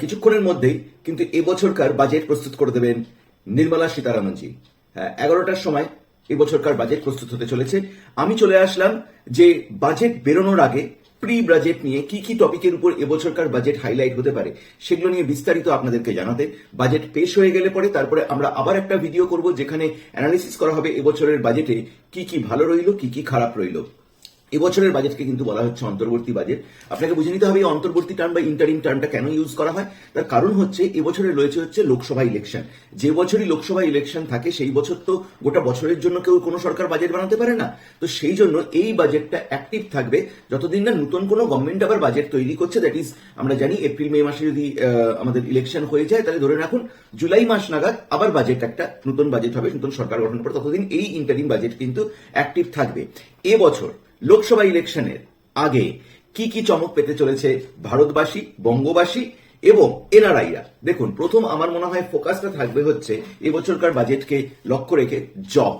কিছুক্ষণের মধ্যেই কিন্তু এবছরকার বাজেট প্রস্তুত করে দেবেন নির্মলা সীতারামনজি। হ্যাঁ এগারোটার সময় এবছরকার বাজেট প্রস্তুত হতে চলেছে। আমি চলে আসলাম যে বাজেট বেরোনোর আগে প্রি বাজেট নিয়ে কি কি টপিকের উপর এবছরকার বাজেট হাইলাইট হতে পারে সেগুলো নিয়ে বিস্তারিত আপনাদেরকে জানাতে। বাজেট পেশ হয়ে গেলে পরে তারপরে আমরা আবার একটা ভিডিও করব যেখানে অ্যানালিসিস করা হবে এবছরের বাজেটে কি কি ভালো রইল, কি কি খারাপ রইল। এবছরের বাজেটকে কিন্তু বলা হচ্ছে অন্তর্বর্তী বাজেট। আপনাকে বুঝে নিতে হবে অন্তর্বর্তী টার্ম বা ইন্টারিম টার্মটা কেন ইউজ করা হয়? তার কারণ হচ্ছে এবছরে রয়েছে হচ্ছে লোকসভা ইলেকশন যে বছরই লোকসভা ইলেকশন থাকে, সেই বছর তো গোটা বছরের জন্য কেউ কোনো সরকার বাজেট বানাতে পারে না। তো সেই জন্য এই বাজেটটা অ্যাক্টিভ থাকবে যতদিন না নতুন কোনো গভর্নমেন্ট আবার বাজেট তৈরি করছে। দ্যাট ইজ আমরা জানি এপ্রিল মে মাসে যদি আমাদের ইলেকশন হয়ে যায়, তাহলে ধরে রাখুন জুলাই মাস নাগাদ আবার বাজেট একটা নতুন বাজেট হবে, নতুন সরকার গঠন করে ততদিন এই ইন্টারিম বাজেট কিন্তু অ্যাক্টিভ থাকবে। এবছর লোকসভা ইলেকশনের আগে কি কি চমক পেতে চলেছে ভারতবাসী, বঙ্গবাসী এবং এনআরআইরা? দেখুন, প্রথম আমার মনে হয় ফোকাসটা থাকবে হচ্ছে এবছরকার বাজেটকে লক্ষ্য রেখে জব।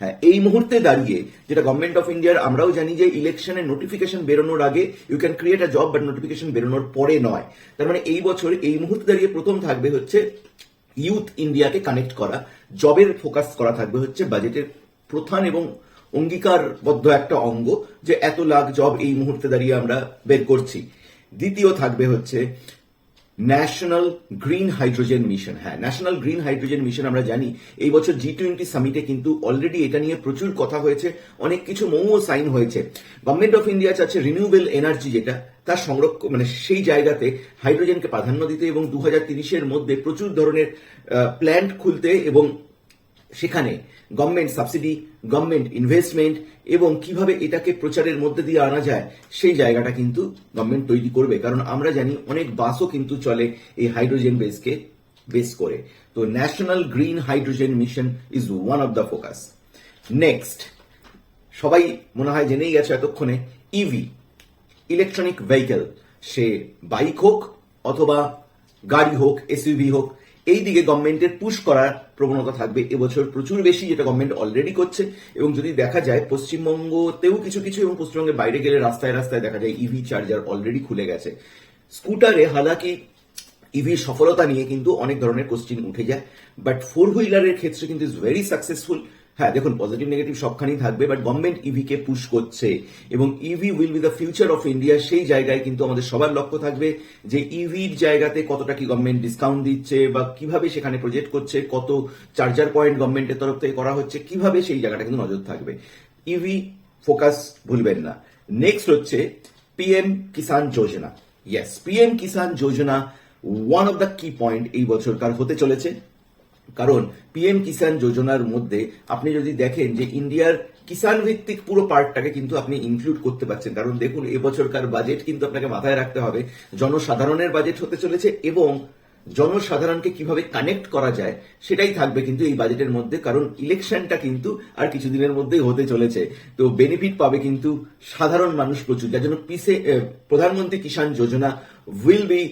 হ্যাঁ এই মুহূর্তে দাঁড়িয়ে যেটা গভর্নমেন্ট অফ ইন্ডিয়ার আমরাও জানি যে ইলেকশনের নোটিফিকেশন বেরোনোর আগে you can create a job but notification বেরোনোর পরে নয়। তার মানে এই বছর, এই মুহূর্তে দাঁড়িয়ে প্রথম থাকবে হচ্ছে ইউথ ইন্ডিয়াকে কানেক্ট করা। জবের ফোকাস করা থাকবে হচ্ছে বাজেটের প্রধান এবং অঙ্গীকারবদ্ধ একটা অঙ্গ যে এত লাখ জব এই মুহূর্তে দাঁড়িয়ে আমরা বের করছি। দ্বিতীয় থাকবে হচ্ছে ন্যাশনাল গ্রিন হাইড্রোজেন মিশন হ্যাঁ ন্যাশনাল গ্রিন হাইড্রোজেন মিশন আমরা জানি, এই বছর জি টোয়েন্টি সামিটে কিন্তু অলরেডি এটা নিয়ে প্রচুর কথা হয়েছে, অনেক কিছু মৌও সাইন হয়েছে। গভর্নমেন্ট অফ ইন্ডিয়া চাচ্ছে রিনিউয়েবল এনার্জি যেটা তার সংরক্ষণ মানে সেই জায়গাতে হাইড্রোজেনকে প্রাধান্য দিতে এবং দু হাজার তিরিশের মধ্যে প্রচুর ধরনের প্ল্যান্ট খুলতে এবং সেখানে গভর্নমেন্ট সাবসিডি গভর্নমেন্ট ইনভেস্টমেন্ট এবং কীভাবে এটাকে প্রচারের মধ্যে দিয়ে আনা যায়, সেই জায়গাটা কিন্তু গভর্নমেন্ট তৈরি করবে। কারণ আমরা জানি অনেক বাসও কিন্তু চলে এই হাইড্রোজেন বেসকে বেস করে। তো national green hydrogen mission is one of the focus next সবাই মনে হয় জেনেই গেছে এতক্ষণে ইভি ইলেকট্রনিক ভেহিকেল সে বাইক হোক অথবা গাড়ি হোক এসইউভি হোক এই দিকে গভর্নমেন্টের পুশ করার প্রবণতা থাকবে। এবছর প্রচুর বেশি যেটা গভর্নমেন্ট অলরেডি করছে এবং যদি দেখা যায়, পশ্চিমবঙ্গতেও কিছু কিছু এবং পশ্চিমবঙ্গের বাইরে গেলে রাস্তায় রাস্তায় দেখা যায় ইভি চার্জার অলরেডি খুলে গেছে। স্কুটারে হালাকি ইভির সফলতা নিয়ে কিন্তু অনেক ধরনের কোশ্চিন উঠে যায়। বাট ফোর হুইলারের ক্ষেত্রে কিন্তু ইজ ভেরি সাকসেসফুল হ্যাঁ দেখুন পজিটিভ নেগেটিভ সবখানেই থাকবে বাট গভর্নমেন্ট ইভি কে পুশ করছে, এবং EV will be the future of India সেই জায়গায় কিন্তু আমাদের সবার লক্ষ্য থাকবে যে ইভির জায়গাতে কতটা কি গভর্নমেন্ট ডিসকাউন্ট দিচ্ছে, বা কীভাবে সেখানে প্রজেক্ট করছে, কত চার্জার পয়েন্ট গভর্নমেন্টের তরফ থেকে করা হচ্ছে, কীভাবে সেই জায়গাটা কিন্তু নজর থাকবে। ইভি ফোকাস ভুলবেন না। নেক্সট হচ্ছে PM Kisan Yojana yes PM Kisan Yojana one of the key point এই বছরকার হতে চলেছে। কারণ পিএম কিষাণ যোজনার মধ্যে আপনি যদি দেখেন যে ইন্ডিয়ার কিষাণ ভিত্তিক পুরো পার্টটাকে কিন্তু আপনি ইনক্লুড করতে পারছেন। কারণ দেখুন, এবছরকার বাজেট কিন্তু আপনাকে মাথায় রাখতে হবে। জনসাধারণের বাজেট হতে চলেছে এবং জনসাধারণকে কীভাবে কানেক্ট করা যায় সেটাই থাকবে কিন্তু এই বাজেটের মধ্যে। কারণ ইলেকশনটা কিন্তু আর কিছুদিনের মধ্যেই হতে চলেছে। তো বেনিফিট পাবে কিন্তু সাধারণ মানুষ প্রচুর। যার জন্য পিসে প্রধানমন্ত্রী Kisan Yojana will be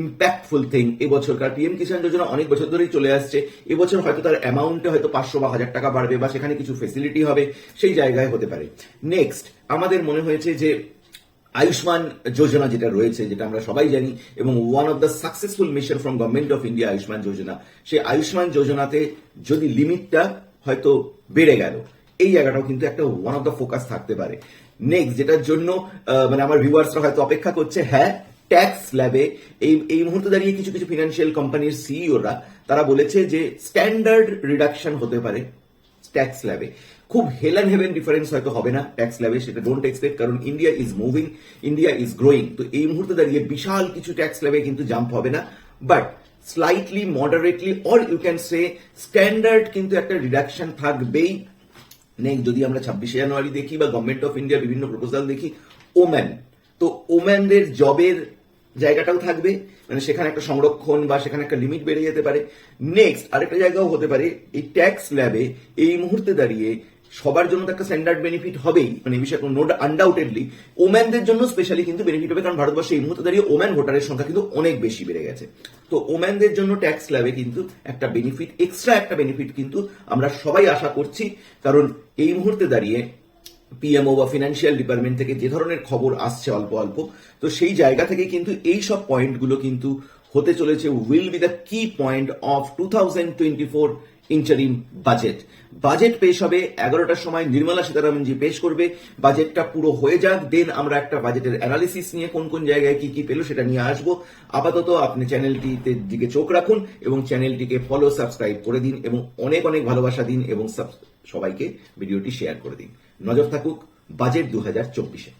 impactful thing এবছরকার PM Kisan Yojana অনেক বছর ধরেই চলে আসছে। এবছর হয়তো তার অ্যামাউন্টে হয়তো পাঁচশো বা হাজার টাকা বাড়বে বা সেখানে কিছু ফেসিলিটি হবে, সেই জায়গায় হতে পারে। নেক্সট আমাদের মনে হয়েছে যে আয়ুষ্মান যোজনা যেটা রয়েছে, যেটা আমরা সবাই জানি, এবং one of the successful mission from government of India Ayushman Yojana. সেই আয়ুষ্মান যোজনাতে যদি লিমিটটা হয়তো বেড়ে গেল, এই জায়গাটাও কিন্তু একটা ওয়ান অফ দ্য ফোকাস থাকতে পারে। নেক্সট যেটার জন্য মানে আমার ভিউয়ার্সরা হয়তো অপেক্ষা করছে হ্যাঁ ট্যাক্স ল্যাবে এই এই মুহূর্তে দাঁড়িয়ে কিছু কিছু ফিনান্সিয়াল কোম্পানির সিইওরা তারা বলেছে যে স্ট্যান্ডার্ড রিডাকশন হতে পারে ট্যাক্স ল্যাবে খুব হেল অ্যান্ড হেভেন ডিফারেন্স হয়তো হবে না ট্যাক্স ল্যাবে সেটা ডোন্ট এক্সপেক্ট কারণ India is moving India is growing তো এই মুহূর্তে দাঁড়িয়ে বিশাল কিছু ট্যাক্স ল্যাবে কিন্তু জাম্প হবে না। But slightly moderately or you can say standard কিন্তু একটা রিডাকশন থাকবেই। নেক্সট যদি আমরা ছাব্বিশে জানুয়ারি দেখি বা গভর্নমেন্ট অফ ইন্ডিয়ার বিভিন্ন প্রপোজাল দেখি, ওম্যান। তো ওম্যানদের জবের জায়গাটাও থাকবে মানে সেখানে একটা সংরক্ষণ বা সেখানে একটা লিমিট বেড়ে যেতে পারে। নেক্সট আরেকটা জায়গাও হতে পারে, এই ট্যাক্স ল্যাবে এই মুহূর্তে দাঁড়িয়ে সবার জন্য তো একটা স্ট্যান্ডার্ড বেনিফিট হবেই মানে বিষয়ে কোনো নোট আনডাউটেডলি ওম্যানদের জন্য স্পেশালি কিন্তু বেনিফিট হবে, কারণ ভারতবর্ষে এই মুহূর্তে দাঁড়িয়ে ওম্যান ভোটারের সংখ্যা কিন্তু অনেক বেশি বেড়ে গেছে। তো ওম্যানদের জন্য ট্যাক্স ল্যাবে কিন্তু একটা বেনিফিট এক্সট্রা একটা বেনিফিট কিন্তু আমরা সবাই আশা করছি, কারণ এই মুহূর্তে দাঁড়িয়ে পিএমও বা ফিনান্সিয়াল ডিপার্টমেন্ট থেকে যে ধরনের খবর আসছে অল্প অল্প, তো সেই জায়গা থেকে কিন্তু এই সব পয়েন্টগুলো কিন্তু হতে চলেছে will be the key point of two thousand twenty four interim budget budget পেশ হবে এগারোটার সময়, নির্মলা সীতারামন সীতারামনজি পেশ করবে। বাজেটটা পুরো হয়ে যাক দেন আমরা একটা বাজেটের অ্যানালিসিস নিয়ে কোন কোন জায়গায় কি কি পেল সেটা নিয়ে আসব। আপাতত আপনি চ্যানেলটিতে দিকে চোখ রাখুন এবং চ্যানেলটিকে ফলো সাবস্ক্রাইব করে দিন এবং অনেক অনেক ভালোবাসা দিন এবং সবাইকে ভিডিওটি শেয়ার করে দিন। নজর থাকুক বাজেট দু হাজার চব্বিশে।